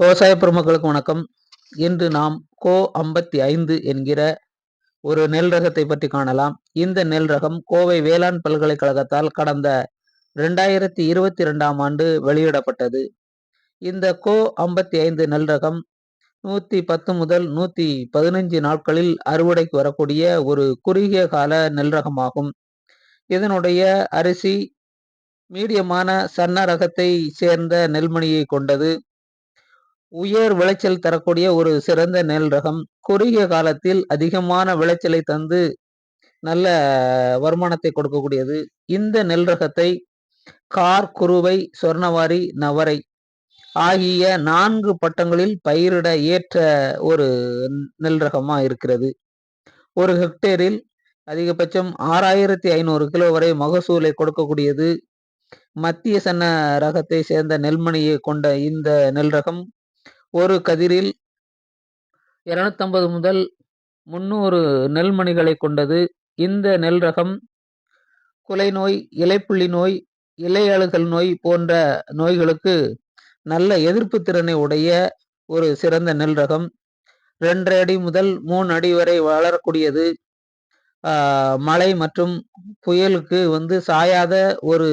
விவசாய பெருமக்களுக்கு வணக்கம். இன்று நாம் கோ ஐம்பத்தி ஐந்து என்கிற ஒரு நெல் ரகத்தை பற்றி காணலாம். இந்த நெல் ரகம் கோவை வேளாண் பல்கலைக்கழகத்தால் கடந்த ரெண்டாயிரத்தி இருபத்தி ரெண்டாம் ஆண்டு வெளியிடப்பட்டது. இந்த கோ ஐம்பத்தி ஐந்து நெல் ரகம் நூற்றி பத்து முதல் நூற்றி பதினஞ்சு நாட்களில் அறுவடைக்கு வரக்கூடிய ஒரு குறுகிய கால நெல் ரகமாகும். இதனுடைய அரிசி மீடியமான சன்ன ரகத்தை சேர்ந்த நெல்மணியை கொண்டது. உயர் விளைச்சல் தரக்கூடிய ஒரு சிறந்த நெல் ரகம். குறுகிய காலத்தில் அதிகமான விளைச்சலை தந்து நல்ல வருமானத்தை கொடுக்கக்கூடியது. இந்த நெல் ரகத்தை கார் குருவை சொர்ணவாரி நவரை ஆகிய நான்கு பட்டங்களில் பயிரிட ஏற்ற ஒரு நெல் ரகமாக இருக்கிறது. ஒரு ஹெக்டேரில் அதிகபட்சம் ஆறாயிரத்தி ஐநூறு கிலோ வரை மகசூலை கொடுக்கக்கூடியது. மத்திய சன்ன ரகத்தை சேர்ந்த நெல்மணியை கொண்ட இந்த நெல் ரகம் ஒரு கதிரில் இருநூத்தம்பது முதல் முன்னூறு நெல்மணிகளை கொண்டது. இந்த நெல் ரகம் குலை நோய் இலைப்புள்ளி நோய் இலையழுகல் நோய் போன்ற நோய்களுக்கு நல்ல எதிர்ப்பு திறனை உடைய ஒரு சிறந்த நெல் ரகம். ரெண்டரை அடி முதல் மூணு அடி வரை வளரக்கூடியது. மழை மற்றும் புயலுக்கு வந்து சாயாத ஒரு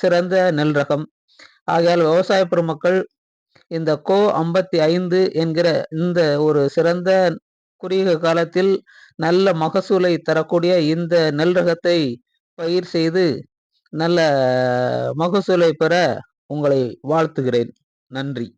சிறந்த நெல் ரகம். ஆகையால் விவசாய பெருமக்கள் இந்த கோ ஐம்பத்தி ஐந்து என்கிற இந்த ஒரு சிறந்த குறுகிய காலத்தில் நல்ல மகசூலை தரக்கூடிய இந்த நெல் ரகத்தை பயிர் செய்து நல்ல மகசூலை பெற உங்களை வாழ்த்துகிறேன். நன்றி.